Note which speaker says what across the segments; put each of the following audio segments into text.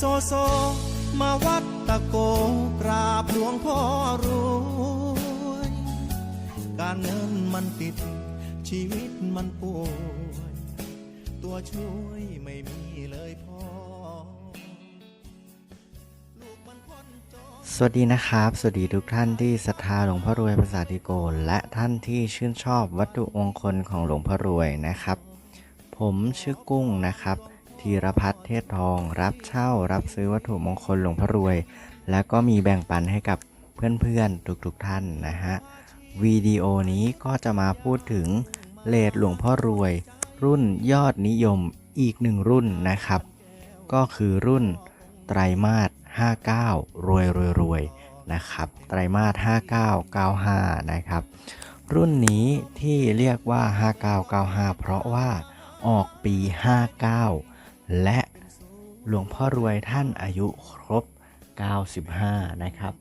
Speaker 1: โซโซ มาวัดตะโกกราบหลวงพ่อรวยการเงินมันติด ชีวิตมันป่วยตัวช่วยไม่มีเลยพ่อ
Speaker 2: สวัสดีนะครับ สวัสดีทุกท่านที่ศรัทธาหลวงพ่อรวยภาษาธิโกและท่านที่ชื่นชอบวัตถุมงคลของหลวงพ่อรวยนะครับ ผมชื่อกุ้งนะครับ ธีรพัฒน์เทศทอง รับเช่ารับซื้อวัตถุมงคลหลวงพ่อรวย และก็มีแบ่งปันให้กับเพื่อนๆ ทุกๆท่านนะฮะวิดีโอนี้ก็จะมาพูดถึงเลดหลวงพ่อรวย รุ่นยอดนิยมอีกหนึ่งรุ่นนะครับ ก็คือรุ่นไตรมาส59 รวยรวยรวยนะครับไตรมาส5995 นะครับ รุ่นนี้ที่เรียกว่า 5995 เพราะว่าออกปี 59 และหลวงพ่อรวยท่านอายุครบ 95 นะครับ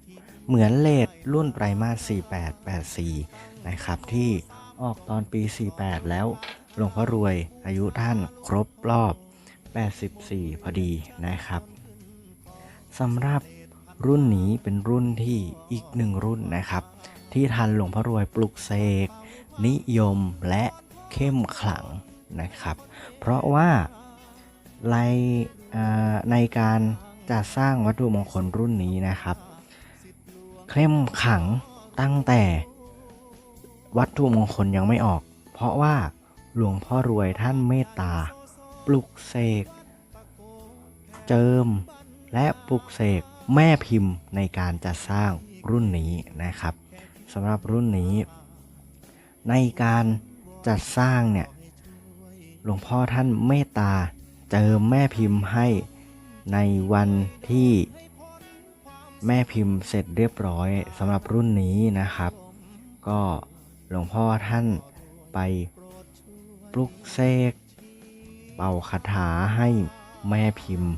Speaker 2: เหมือนเลทรุ่นไตรมาส 4884 นะครับ ที่ออกตอนปี 48 แล้วหลวงพ่อรวยอายุท่านครบรอบ 84 พอดีนะครับสำหรับรุ่นนี้เป็นรุ่นที่อีกหนึ่งรุ่นนะครับ ที่ทันหลวงพ่อรวยปลุกเสกนิยมและเข้มขลังนะครับ เพราะว่า ในในการจัดสร้างวัตถุมงคลรุ่นนี้นะครับ เข้มขังตั้งแต่วัตถุมงคลยังไม่ออก เพราะว่าหลวงพ่อรวยท่านเมตตา ปลุกเสก เจิม และปลุกเสกแม่พิมพ์ในการจัดสร้างรุ่นนี้นะครับสำหรับรุ่นนี้ ในการจัดสร้างเนี่ยหลวงพ่อท่านเมตตา เจิมแม่พิมพ์ให้ในวันที่แม่พิมพ์เสร็จเรียบร้อยสำหรับรุ่นนี้นะครับ ก็หลวงพ่อท่านไปปลุกเสกเป่าคาถาให้แม่พิมพ์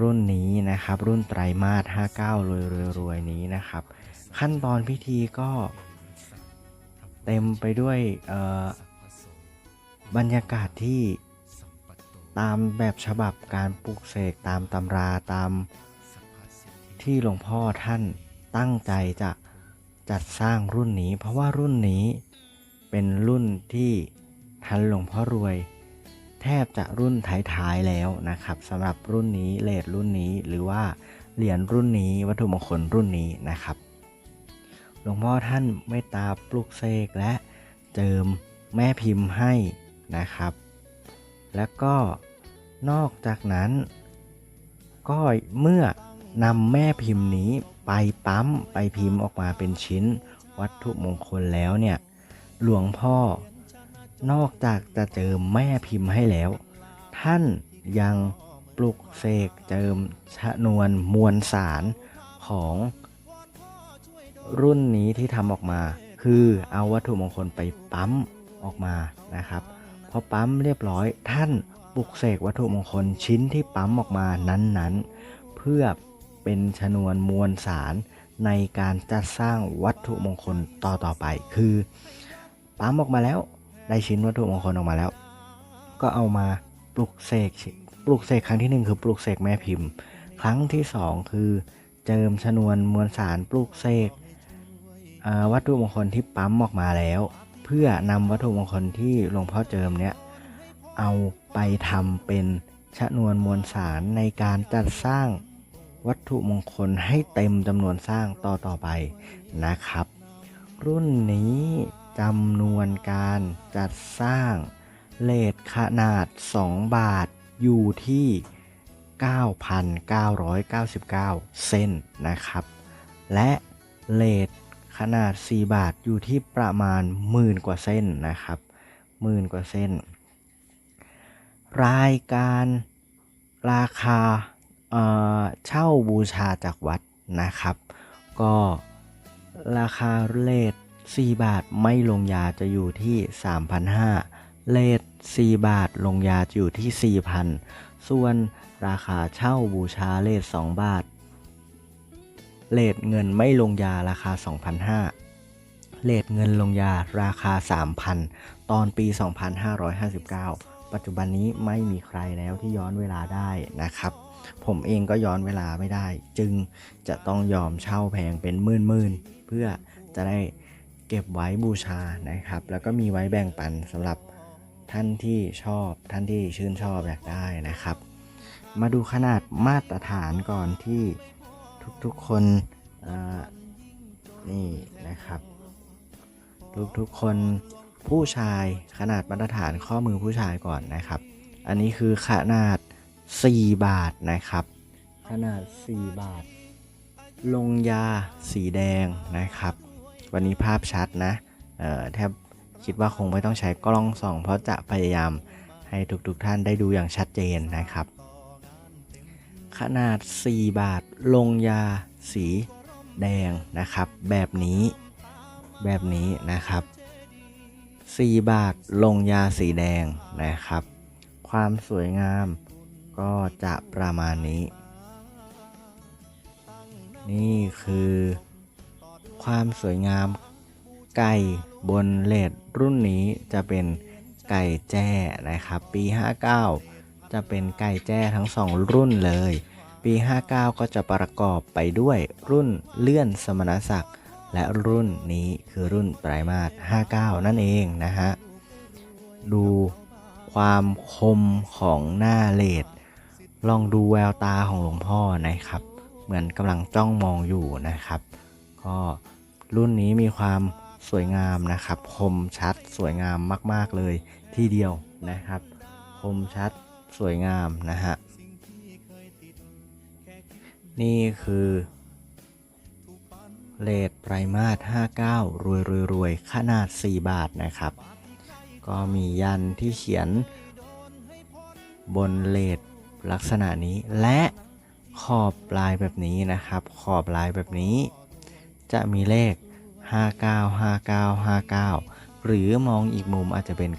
Speaker 2: รุ่นนี้นะครับ รุ่นไตรมาส59รวยรวยรวยนี้นะครับ ขั้นตอนพิธีก็เต็มไปด้วยบรรยากาศที่ ตามแบบฉบับการปลูกเสกตามตำราตามที่หลวงพ่อท่านตั้งใจจะจัดสร้างรุ่นนี้ เพราะว่ารุ่นนี้เป็นรุ่นที่ทันหลวงพ่อรวย แทบจะรุ่นท้ายๆแล้วนะครับสำหรับรุ่นนี้เลทรุ่นนี้หรือว่าเหรียญรุ่นนี้วัตถุมงคลรุ่นนี้นะครับ หลวงพ่อท่านเมตตาปลุกเสกและเจิมแม่พิมพ์ให้นะครับ แล้วก็นอกจากนั้น ก็เมื่อนำแม่พิมพ์นี้ไปปั๊มไปพิมพ์ออกมาเป็นชิ้นวัตถุมงคลแล้วเนี่ยหลวงพ่อนอกจากจะเจิมแม่พิมพ์ให้แล้ว ท่านยังปลุกเสกเจิมชนวนมวลสารของรุ่นนี้ที่ทำออกมา คือเอาวัตถุมงคลไปปั๊มออกมานะครับ พอปั๊มเรียบร้อย ท่านปลุกเสกวัตถุมงคลชิ้นที่ปั๊มออกมานั้นๆ เพื่อเป็นชนวนมวลสารในการจัดสร้างวัตถุมงคลต่อต่อๆไป คือปั๊มออกมาแล้วได้ชิ้นวัตถุมงคลออกมาแล้ว ก็เอามาปลุกเสกปลุกเสกครั้งที่หนึ่งคือปลุกเสกแม่พิมพ์ ครั้งที่สองคือเจิมชนวนมวลสารปลุกเสกวัตถุมงคลที่ปั๊มออกมาแล้ว พื่อนำวัตถุมงคลที่หลวงพ่อเจิมเนี้ยเอาไปทำเป็นชนวนมวลสารในการจัดสร้างวัตถุมงคลให้เต็มจำนวนสร้างต่อต่อไปนะครับ รุ่นนี้จำนวนการจัดสร้างเลทขนาด 2 บาทอยู่ที่ 9,999เส้นนะครับ และเลท ขนาด 4 บาทอยู่ที่ประมาณหมื่นกว่าเส้นนะครับหมื่นกว่าเส้น รายการราคาเเช่าบูชาจากวัดนะครับ ก็ราคาเลท4บาทไม่ลงยาจะอยู่ที่ 3,500เลท4บาทลงยาจะอยู่ที่ 4,000 ส่วนราคาเช่าบูชาเลท2บาท เลทเงินไม่ลงยาราคา 2,500 เลทเงินลงยาราคา 3,000 ตอนปี 2559 ปัจจุบันนี้ไม่มีใครแล้วที่ย้อนเวลาได้นะครับ ผมเองก็ย้อนเวลาไม่ได้ จึงจะต้องยอมเช่าแพงเป็นหมื่นๆ เพื่อจะได้เก็บไว้บูชานะครับ แล้วก็มีไว้แบ่งปันสำหรับท่านที่ชอบท่านที่ชื่นชอบอยากได้นะครับ มาดูขนาดมาตรฐานก่อนที่ ทุกๆคนนี่นะครับ ทุกๆคนผู้ชายขนาดมาตรฐานข้อมือผู้ชายก่อนนะครับ อันนี้คือขนาด 4 บาทนะครับ ขนาด 4 บาท ลงยาสีแดงนะครับ วันนี้ภาพชัดนะแทบคิดว่าคงไม่ต้องใช้กล้องส่อง เพราะจะพยายามให้ทุกๆท่านได้ดูอย่างชัดเจนนะครับ ขนาด 4 บาท ลงยาสีแดงนะครับ แบบนี้แบบนี้นะครับ 4 บาทลงยาสีแดงนะครับ ความสวยงามก็จะประมาณนี้ นี่คือ ความสวยงามไก่บนเลดรุ่นนี้จะเป็นไก่แจ้นะครับ ปี 59 จะเป็นไก่แจ้ทั้งสองรุ่นเลย ปี 59 ก็จะประกอบไปด้วยรุ่นเลื่อนสมณศักดิ์ และรุ่นนี้คือรุ่นไตรมาส59 นั่นเองนะฮะ ดูความคมของหน้าเลดลองดูแววตาของหลวงพ่อนะครับ เหมือนกำลังจ้องมองอยู่นะครับ ก็รุ่นนี้มีความสวยงามนะครับ คมชัดสวยงามมาก ๆ เลยทีเดียวนะครับ คมชัด สวยงามนะฮะ นี่คือเลดไตรมาส59 รวยรวยรวยขนาด 4 บาทนะครับ ก็มียันที่เขียนบนเลดลักษณะนี้และขอบลายแบบนี้นะครับ ขอบลายแบบนี้ จะมีเลข 595959 หรือมองอีกมุมอาจจะเป็น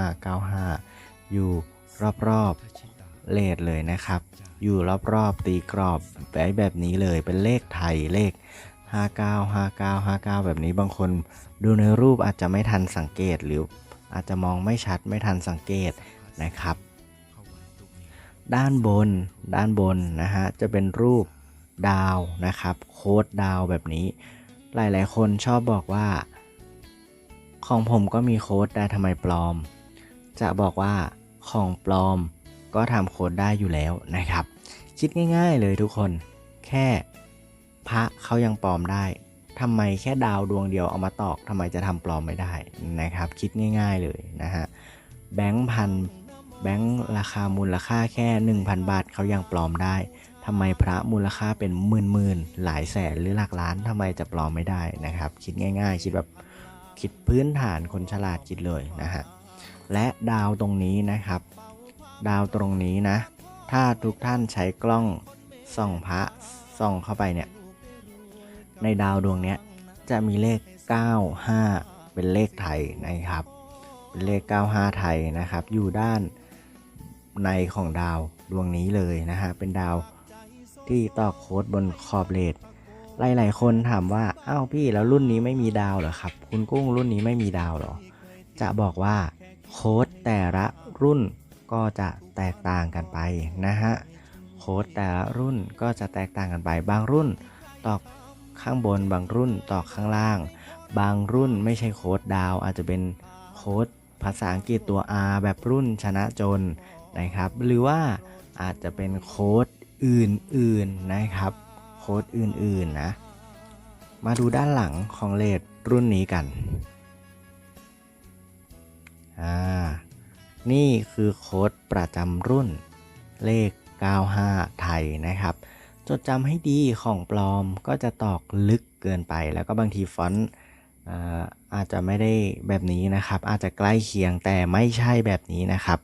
Speaker 2: 959595 อยู่ รอบๆเลดเลยนะครับ อยู่รอบๆตีกรอบไปแบบนี้เลยเป็นเลขไทยเลข 595959 แบบนี้บางคนดูในรูปอาจจะไม่ทันสังเกตหรืออาจจะมองไม่ชัดไม่ทันสังเกตนะครับ ด้านบนด้านบนนะฮะจะเป็นรูปดาวนะครับ โค้ดดาวแบบนี้ หลายๆ คนชอบบอกว่า ของผมก็มีโค้ดแต่ทำไมปลอม จะบอกว่า ของปลอมก็ทำโค้ดได้อยู่แล้วนะครับ คิดง่าย ๆ เลยทุกคนแค่พระเขายังปลอมได้ทำไมแค่ดาวดวงเดียวเอามาตอกทำไมจะทำปลอมไม่ได้นะครับ คิดง่าย ๆเลยนะฮะแบงค์พันแบงค์ราคามูลค่าแค่ 1,000 บาทเขายังปลอมได้ทำไมพระมูลค่าเป็นหมื่นๆหลายแสนหรือหลักล้านทำไมจะปลอมไม่ได้นะครับ คิดง่าย ๆ คิดแบบคิดพื้นฐานคนฉลาดคิดเลยนะฮะ และดาวตรงนี้นะครับ ดาวตรงนี้นะ ถ้าทุกท่านใช้กล้องส่องพระส่องเข้าไปเนี่ย ในดาวดวงนี้จะมีเลข 95 เป็นเลขไทยนะครับ เป็นเลข 95 ไทยนะครับ อยู่ด้านในของดาวดวงนี้เลยนะฮะ เป็นดาวที่ตอกโค้ดบนขอบเลดหลาย ๆ คนถามว่าอ้าวพี่แล้วรุ่นนี้ไม่มีดาวเหรอครับ คุณกุ้งรุ่นนี้ไม่มีดาวเหรอ จะบอกว่า โค้ดแต่ละรุ่นก็จะแตกต่างกันไปนะฮะโค้ดแต่ละรุ่นก็จะแตกต่างกันไป บางรุ่นตอกข้างบน บางรุ่นตอกข้างล่าง บางรุ่นไม่ใช่โค้ดดาว อาจจะเป็นโค้ดภาษาอังกฤษตัว R แบบรุ่นชนะจนนะครับ หรือว่าอาจจะเป็นโค้ดอื่นๆนะครับ โค้ดอื่นๆนะ มาดูด้านหลังของเลดรุ่นนี้กัน อ่านี่คือโค้ดประจำรุ่นเลข 95 ไทยนะครับ จดจำให้ดีของปลอมก็จะตอกลึกเกินไป แล้วก็บางทีฟอนต์อาจจะไม่ได้แบบนี้นะครับ อาจจะใกล้เคียงแต่ไม่ใช่แบบนี้นะครับ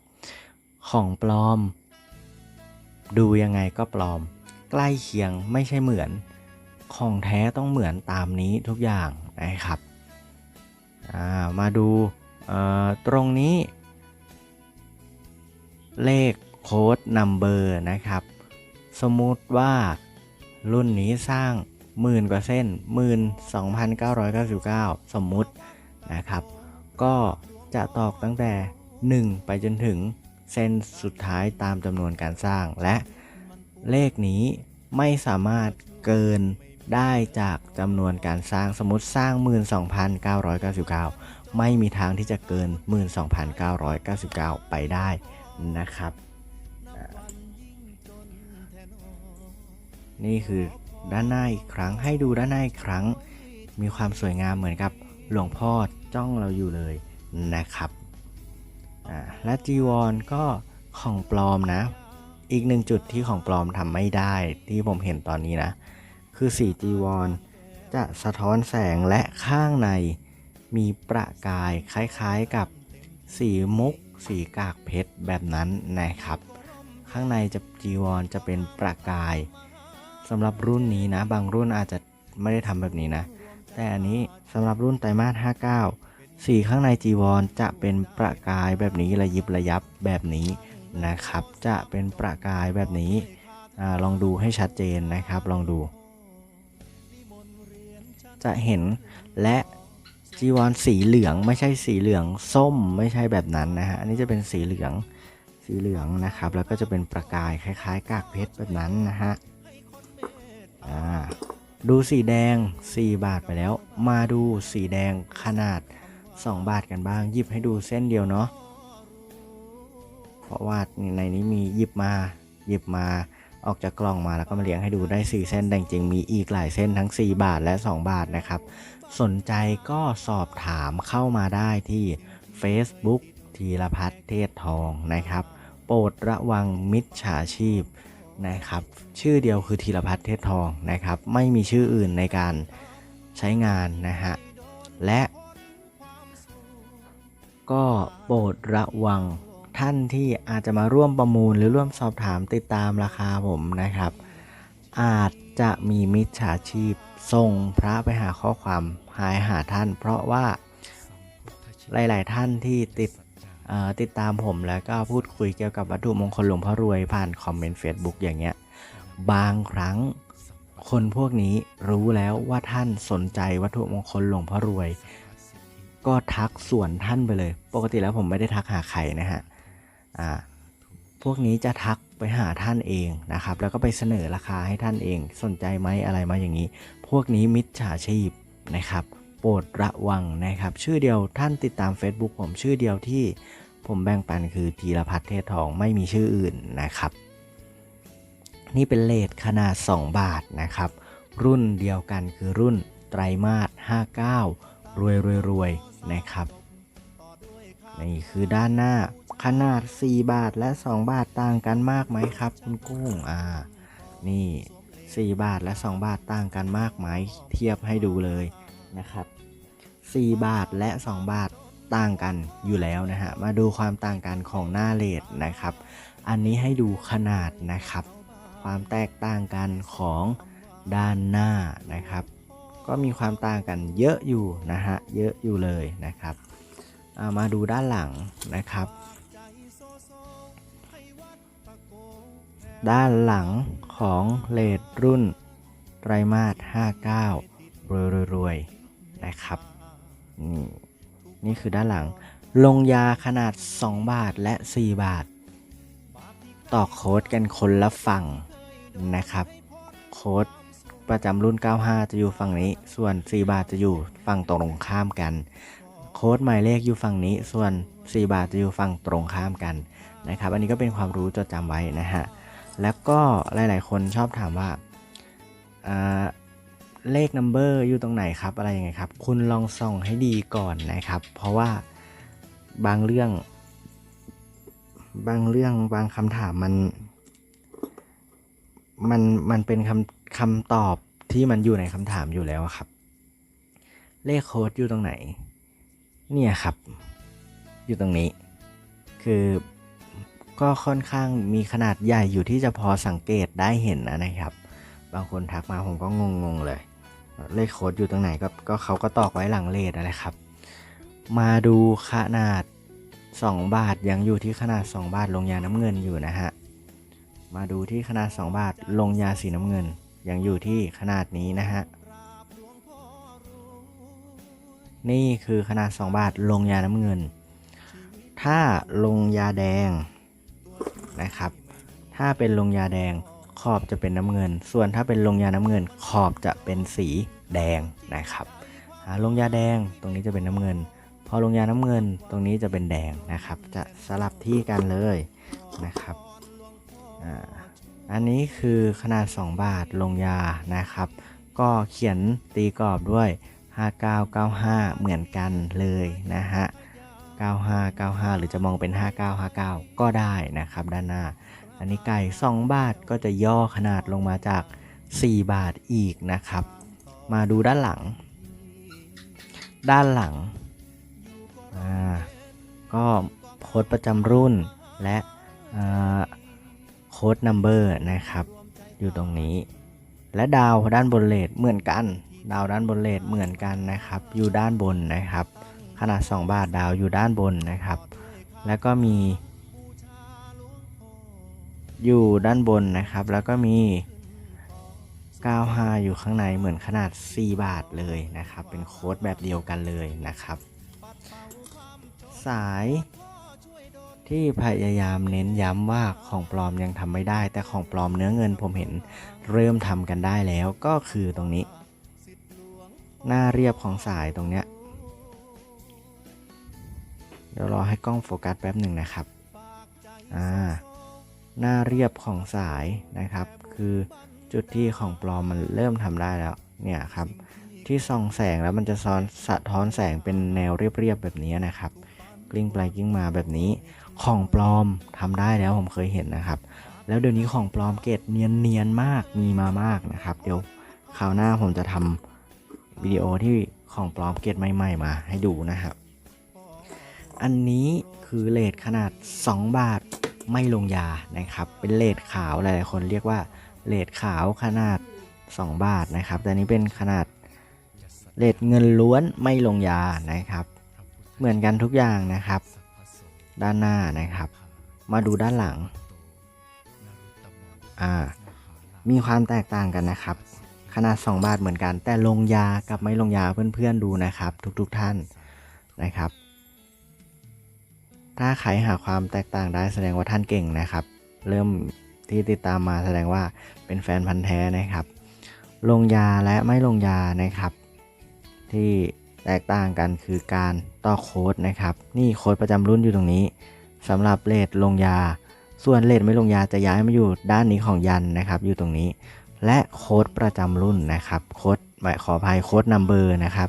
Speaker 2: ของปลอม ดูยังไงก็ปลอม ใกล้เคียงไม่ใช่เหมือน ของแท้ต้องเหมือนตามนี้ทุกอย่างนะครับามาดู ตรงนี้ เลขโค้ดนัมเบอร์นะครับ สมมุติว่ารุ่นนี้สร้างหมื่นกว่าเส้นหมื่นสองพันเก้าร้อยเก้าสิบเก้าสมมุตินะครับ ก็จะตอกตั้งแต่ 1 ไปจนถึงเส้นสุดท้ายตามจำนวนการสร้าง และเลขนี้ไม่สามารถเกินได้จากจำนวนการสร้างสมมติสร้าง 12,999 ไม่มีทางที่จะเกิน 12,999 ไปได้นะครับ นี่คือด้านหน้าอีกครั้งให้ดูด้านหน้าอีกครั้ง มีความสวยงามเหมือนกับหลวงพ่อจ้องเราอยู่เลยนะครับและจีวรก็ของปลอมนะ อีกหนึ่งจุดที่ของปลอมทำไม่ได้ที่ผมเห็นตอนนี้นะ คือสีจีวรจะสะท้อนแสงและข้างใน มีประกายคล้ายๆกับสีมุก สีกากเพชรแบบนั้นนะครับ ข้างในจะจีวรจะเป็นประกายสำหรับรุ่นนี้นะ บางรุ่นอาจจะไม่ได้ทำแบบนี้นะ แต่อันนี้สำหรับรุ่นไตรมาส59 สีข้างในจีวรจะเป็นประกายแบบนี้ระยิบระยับแบบนี้นะครับ จะเป็นประกายแบบนี้อลองดูให้ชัดเจนนะครับ ลองดู จะเห็นและ จีวรสีเหลืองไม่ใช่สีเหลืองส้มไม่ใช่แบบนั้นนะฮะอันนี้จะเป็นสีเหลืองสีเหลืองนะครับ แล้วก็จะเป็นประกายคล้าย ๆ กากเพชรแบบนั้นนะฮะดูสีแดง 4 บาทไปแล้ว มาดูสีแดงขนาด 2 บาทกันบ้างหยิบให้ดูเส้นเดียวเนาะเพราะว่าในนี้มีหยิบมาหยิบมา ออกจากกล่องมาแล้วก็มาเลี้ยงให้ดูได้ 4 เส้นแต่จริงๆมีอีกหลายเส้นทั้ง 4 บาทและ 2 บาทนะครับ สนใจก็สอบถามเข้ามาได้ที่ Facebook ธีรพัฒน์เทศทองนะครับ โปรดระวังมิจฉาชีพนะครับ ชื่อเดียวคือธีรพัฒน์เทศทองนะครับ ไม่มีชื่ออื่นในการใช้งานนะฮะ และ ก็โปรดระวัง ท่านที่อาจจะมาร่วมประมูลหรือร่วมสอบถามติดตามราคาผมนะครับ อาจจะมีมิจฉาชีพส่งพระไปหาข้อความหายหาท่าน เพราะว่าหลาย ๆ ท่านที่ติดติดตามผมแล้วก็พูดคุยเกี่ยวกับวัตถุมงคลหลวงพ่อรวยผ่านคอมเมนต์ Facebook อย่างเงี้ยบางครั้งคนพวกนี้รู้แล้วว่าท่านสนใจวัตถุมงคลหลวงพ่อรวย ก็ทักส่วนท่านไปเลย ปกติแล้วผมไม่ได้ทักหาใครนะฮะ อ่าพวกนี้จะทักไปหาท่านเองนะครับ แล้วก็ไปเสนอราคาให้ท่านเอง สนใจไหมอะไรมาอย่างนี้ พวกนี้มิจฉาชีพนะครับ โปรดระวังนะครับ ชื่อเดียวท่านติดตาม Facebook ผมชื่อเดียวที่ผมแบ่งปันคือธีรพัฒน์เทศทองไม่มีชื่ออื่นนะครับ นี่เป็นเลทขนาด 2 บาทนะครับ รุ่นเดียวกันคือรุ่นไตรมาส 59 รวยรวยรวยนะครับ นี่คือด้านหน้า ขนาด 4 บาทและ 2 บาทต่างกันมากไหมครับ คุณกุ้งอ่า นี่ 4 บาทและ 2 บาทต่างกันมากไหมเทียบให้ดูเลยนะครับ 4 บาทและ 2 บาทต่างกันอยู่แล้วนะฮะมาดูความต่างกันของหน้าเลทนะครับ อันนี้ให้ดูขนาดนะครับ ความแตกต่างกันของด้านหน้านะครับ ก็มีความต่างกันเยอะอยู่นะฮะเยอะอยู่เลยนะครับามาดูด้านหลังนะครับ ด้านหลังของเลดรุ่นไตรมาส 59 รวยรวยรวยนะครับ นี่นี่คือด้านหลัง ลงยาขนาด 2 บาทและ 4 บาท ต่อโค้ดกันคนละฝั่งนะครับ โค้ดประจำรุ่น 95 จะอยู่ฝั่งนี้ ส่วน 4 บาทจะอยู่ฝั่งตรงข้ามกัน โค้ดหมายเลขอยู่ฝั่งนี้ ส่วน 4 บาทจะอยู่ฝั่งตรงข้ามกันนะครับ อันนี้ก็เป็นความรู้จดจำไว้นะฮะ แล้วก็หลาย ๆ คนชอบถามว่าเลขนัมเบอร์อยู่ตรงไหนครับอะไรยังไงครับ คุณลองส่องให้ดีก่อนนะครับ เพราะว่าบางเรื่อง บางเรื่องบางคำถามมัน มันมันเป็นคำคำตอบที่มันอยู่ในคำถามอยู่แล้วครับ เลขโค้ดอยู่ตรงไหน เนี่ยครับ อยู่ตรงนี้ คือ ก็ค่อนข้างมีขนาดใหญ่อยู่ที่จะพอสังเกตได้เห็นนะนะครับ บางคนทักมาผมก็งงๆเลย เลขโค้ดอยู่ตรงไหนก็ก็เขาก็ตอกไว้หลังเลขอะไรครับ มาดูขนาด 2 บาทยังอยู่ที่ขนาด 2 บาทลงยาน้ำเงินอยู่นะฮะมาดูที่ขนาด 2 บาทลงยาสีน้ำเงิน ยังอยู่ที่ขนาดนี้นะฮะนี่คือขนาด 2 บาทลงยาน้ำเงิน ถ้าลงยาแดง นะครับ ถ้าเป็นลงยาแดงขอบจะเป็นน้ำเงิน ส่วนถ้าเป็นลงยาน้ำเงิน ขอบจะเป็นสีแดงนะครับลงยาแดงตรงนี้จะเป็นน้ำเงิน พอลงยาน้ำเงินตรงนี้จะเป็นแดงนะครับ จะสลับที่กันเลยนะครับอันนี้คือขนาด 2 บาทลงยานะครับ ก็เขียนตีกรอบด้วย 5995 เหมือนกันเลยนะฮะ 9595 หรือจะมองเป็น 5959 ก็ได้นะครับด้านหน้า อันนี้ไก่2บาทก็จะย่อขนาดลงมาจาก 4 บาทอีกนะครับ มาดูด้านหลัง ด้านหลังอ่าก็โค้ดประจำรุ่นและโค้ดนัมเบอร์นะครับ อยู่ตรงนี้ และดาวด้านบนเลทเหมือนกัน ดาวด้านบนเลทเหมือนกันนะครับ อยู่ด้านบนนะครับ ขนาด 2 บาทดาวอยู่ด้านบนนะครับ แล้วก็มี อยู่ด้านบนนะครับ แล้วก็มี95อยู่ข้างในเหมือนขนาด 4 บาทเลยนะครับ เป็นโค้ดแบบเดียวกันเลยนะครับ สายที่พยายามเน้นย้ำว่าของปลอมยังทำไม่ได้ แต่ของปลอมเนื้อเงินผมเห็นเริ่มทำกันได้แล้วก็คือตรงนี้ หน้าเรียบของสายตรงเนี้ย เดี๋ยวรอให้กล้องโฟกัสแป๊บหนึ่งนะครับอ่าหน้าเรียบของสายนะครับ คือจุดที่ของปลอมมันเริ่มทำได้แล้วเนี่ยครับที่ส่องแสงแล้วมันจะซ้อนสะท้อนแสงเป็นแนวเรียบๆแบบนี้นะครับ กลิ้งไปกลิ้งมาแบบนี้ ของปลอมทำได้แล้วผมเคยเห็นนะครับ แล้วเดี๋ยวนี้ของปลอมเกรดเนียนๆมากมีมามากนะครับ เดี๋ยวคราวหน้าผมจะทำวิดีโอที่ของปลอมเกรดใหม่ ๆ มาให้ดูนะครับ อันนี้คือเลทขนาด 2 บาทไม่ลงยานะครับ เป็นเลทขาวหลายๆคนเรียกว่าเลทขาวขนาด 2 บาทนะครับ แต่นนี้เป็นขนาดเลทเงินล้วนไม่ลงยานะครับ เหมือนกันทุกอย่างนะครับ ด้านหน้านะครับ มาดูด้านหลังอ่ามีความแตกต่างกันนะครับ ขนาด 2 บาทเหมือนกัน แต่ลงยากับไม่ลงยาเพื่อนๆดูนะครับ ทุกๆท่านนะครับ ถ้าใครหาความแตกต่างได้แสดงว่าท่านเก่งนะครับ เริ่มที่ติดตามมาแสดงว่าเป็นแฟนพันธ์แท้นะครับ ลงยาและไม่ลงยานะครับ ที่แตกต่างกันคือการต่อโค้ดนะครับ นี่โค้ดประจำรุ่นอยู่ตรงนี้สำหรับเลทลงยา ส่วนเลทไม่ลงยาจะย้ายมาอยู่ด้านนี้ของยันนะครับ อยู่ตรงนี้ และโค้ดประจำรุ่นนะครับโค้ดหมายขออภัยโค้ดนัมเบอร์นะครับ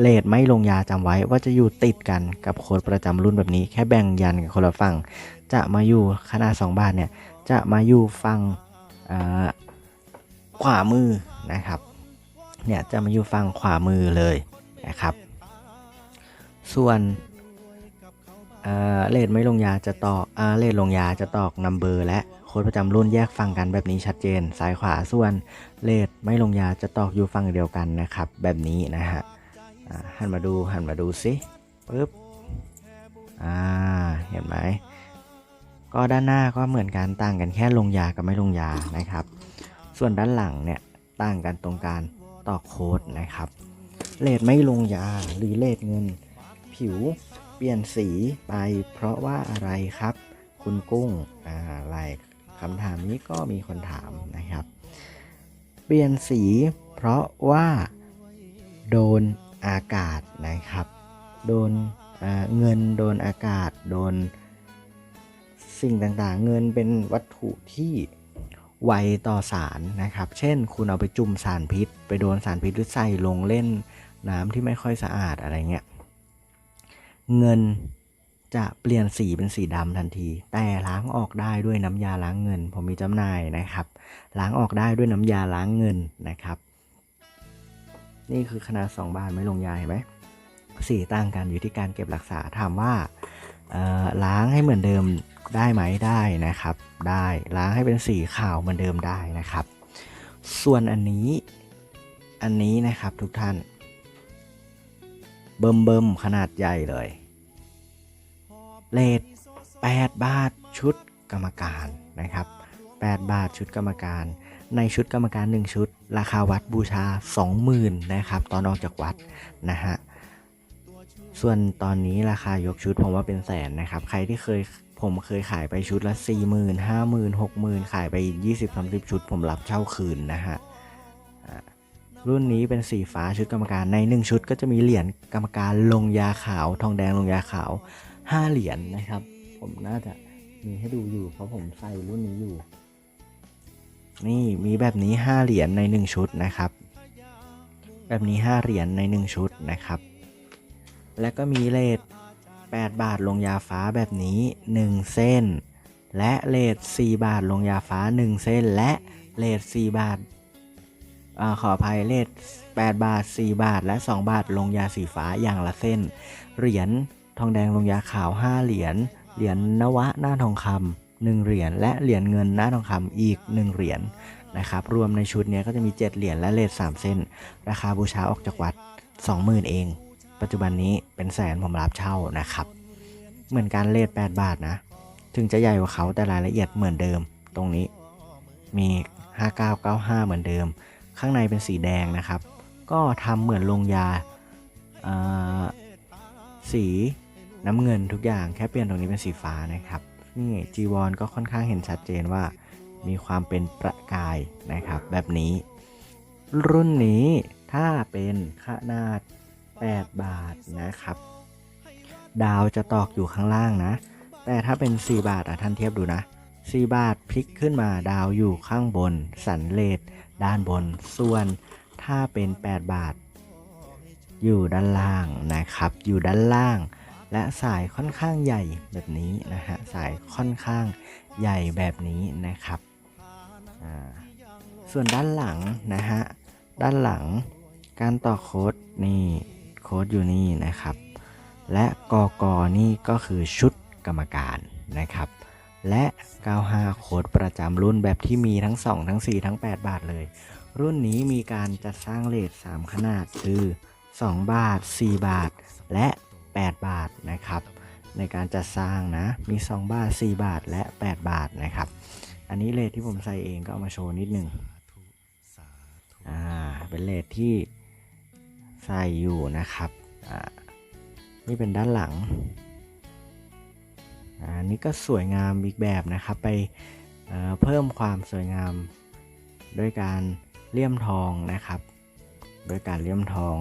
Speaker 2: เลทไม่ลงยาจำไว้ว่าจะอยู่ติดกันกับโค้ดประจำรุ่นแบบนี้ แค่แบ่งยันกันคนละฝั่ง จะมาอยู่ขนาด2บาทเนี่ยจะมาอยู่ฝั่งขวามือนะครับเนี่ยจะมาอยู่ฝั่งขวามือเลยนะครับ ส่วนเลทไม่ลงยาจะตอกเลทลงยาจะตอกนัมเบอร์และโค้ดประจำรุ่นแยกฝั่งกันแบบนี้ชัดเจนซ้ายขวาส่วนเลทไม่ลงยาจะตอกอยู่ฝั่งเดียวกันนะครับ แบบนี้นะฮะ หันมาดูหันมาดูสิปึ๊บอ่าเห็นไหมก็ด้านหน้าก็เหมือนกันต่างกันแค่ลงยากับไม่ลงยานะครับ ส่วนด้านหลังเนี่ยต่างกันตรงการต่อโค้ดนะครับเลทไม่ลงยาหรือเลทเงิน ผิวเปลี่ยนสีไปเพราะว่าอะไรครับ คุณกุ้งอ่าอะไรคำถามนี้ก็มีคนถามนะครับ เปลี่ยนสีเพราะว่าโดน อากาศนะครับ โดนเงินโดนอากาศ โดนสิ่งต่างๆ เงินเป็นวัตถุที่ไวต่อสารนะครับ เช่น คุณเอาไปจุ่มสารพิษ ไปโดนสารพิษหรือใส่ลงเล่นน้ำที่ไม่ค่อยสะอาดอะไรเงี้ย เงินจะเปลี่ยนสีเป็นสีดำทันที แต่ล้างออกได้ด้วยน้ำยาล้างเงิน ผมมีจำหน่ายนะครับ ล้างออกได้ด้วยน้ำยาล้างเงินนะครับ นี่คือขนาด 2 บาทไม่ลงยาเห็นไหมสีต่างกันอยู่ที่การเก็บรักษาถามว่าล้างให้เหมือนเดิมได้ไหมได้นะครับ ได้ล้างให้เป็นสีขาวเหมือนเดิมได้นะครับ ส่วนอันนี้อันนี้นะครับทุกท่าน เบิ่มเบิ่มขนาดใหญ่เลยเลท8บาทชุดกรรมการนะครับ 8 บาทชุดกรรมการ ในชุดกรรมการ 1 ชุด ราคาวัดบูชา 20,000นะครับตอนออกจากวัดนะฮะส่วนตอนนี้ราคายกชุดผมว่าเป็นแสนนะครับ ใครที่เคยผมเคยขายไปชุดละ 4 0 0 0 0 5 0 0 0 0 6 0 0 0 ขายไป 20-30 ชุด ผมรับเช่าคืนนะฮะรุ่นนี้เป็นสีฟ้าชุดกรรมการใน 1 ชุดก็จะมีเหรียญกรรมการลงยาขาว ทองแดงลงยาขาว 5 เหรียญนะครับ ผมน่าจะมีให้ดูอยู่เพราะผมใส่รุ่นนี้อยู่ นี่มีแบบนี้ 5 เหรียญใน 1 ชุดนะครับ แบบนี้ 5 เหรียญใน 1 ชุดนะครับ และก็มีเลท8 บาทลงยาฟ้าแบบนี้ 1 เส้น และเลท4บาทลงยาฟ้า 1 เส้น และเลท4บาทอาขออภัยเลท8บาท 4 บาท และ 2 บาทลงยาสีฟ้าอย่างละเส้น เหรียญทองแดงลงยาขาว 5 เหรียญ เหรียญนวะหน้าทองคำ หนึ่งเหรียญและเหรียญเงินหน้าทองคำอีก 1 เหรียญนะครับรวมในชุดนี้ก็จะมี 7 เหรียญและเลท3เส้น ราคาบูชาออกจากวัด 20,000 เอง ปัจจุบันนี้เป็นแสนผมรับเช่านะครับ เหมือนการเลท8บาทนะ ถึงจะใหญ่กว่าเขาแต่รายละเอียดเหมือนเดิมตรงนี้มี 5995 เหมือนเดิม ข้างในเป็นสีแดงนะครับ ก็ทำเหมือนลงยาสีน้ำเงินทุกอย่างแค่เปลี่ยนตรงนี้เป็นสีฟ้านะครับ นี่จีวรก็ค่อนข้างเห็นชัดเจนว่า มีความเป็นประกายนะครับแบบนี้ รุ่นนี้ถ้าเป็นขนาด 8 บาทนะครับ ดาวจะตอกอยู่ข้างล่างนะ แต่ถ้าเป็น 4 บาทอะท่านเทียบดูนะ4บาทพลิกขึ้นมาดาวอยู่ข้างบน สันเลดด้านบนส่วนถ้าเป็น 8 บาท อยู่ด้านล่างนะครับ อยู่ด้านล่าง และสายค่อนข้างใหญ่แบบนี้นะฮะสายค่อนข้างใหญ่แบบนี้นะครับส่วนด้านหลังนะฮะด้านหลังการต่อโค้ดนี่โค้ดอยู่นี่นะครับ และกอกนี่ก็คือชุดกรรมการนะครับ และ 95 โค้ดประจำรุ่นแบบที่มีทั้ง 2 ทั้ง 4 ทั้ง 8 บาทเลย รุ่นนี้มีการจัดสร้างเลท3 ขนาดคือ 2 บาท 4 บาท และ 8 บาทนะครับ ในการจัดสร้างนะ มี 2 บาท 4 บาทและ 8 บาทนะครับ อันนี้เลทที่ผมใส่เองก็เอามาโชว์นิดนึงอ่าเป็นเลทที่ใส่อยู่นะครับอ่านี่เป็นด้านหลังอ่านี่ก็สวยงามอีกแบบนะครับ ไปเเพิ่มความสวยงามด้วยการเลี่ยมทองนะครับ ด้วยการเลี่ยมทอง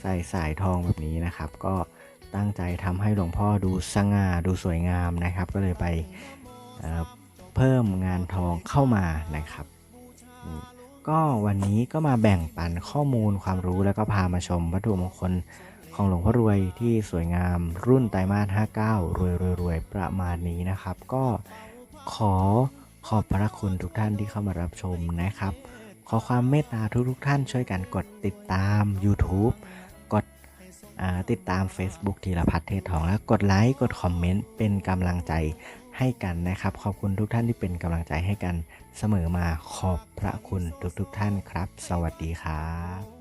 Speaker 2: ใส่สายทองแบบนี้นะครับ ก็ ตั้งใจทำให้หลวงพ่อดูสง่าดูสวยงามนะครับ ก็เลยไปเเพิ่มงานทองเข้ามานะครับ ก็วันนี้ก็มาแบ่งปันข้อมูลความรู้แล้วก็พามาชมวัตถุมงคลของหลวงพ่อรวยที่สวยงามรุ่นไตรมาส59 รวยรวยรวยประมาณนี้นะครับ ก็ขอขอบพระคุณทุกท่านที่เข้ามารับชมนะครับ ขอความเมตตาทุกทุกท่านช่วยกันกดติดตาม YouTube ติดตาม Facebook ธีรพัฒน์เทศทอง แล้วกดไลค์กดคอมเมนต์เป็นกำลังใจให้กันนะครับ ขอบคุณทุกท่านที่เป็นกำลังใจให้กันเสมอมาขอบพระคุณทุกๆท่านครับ สวัสดีครับ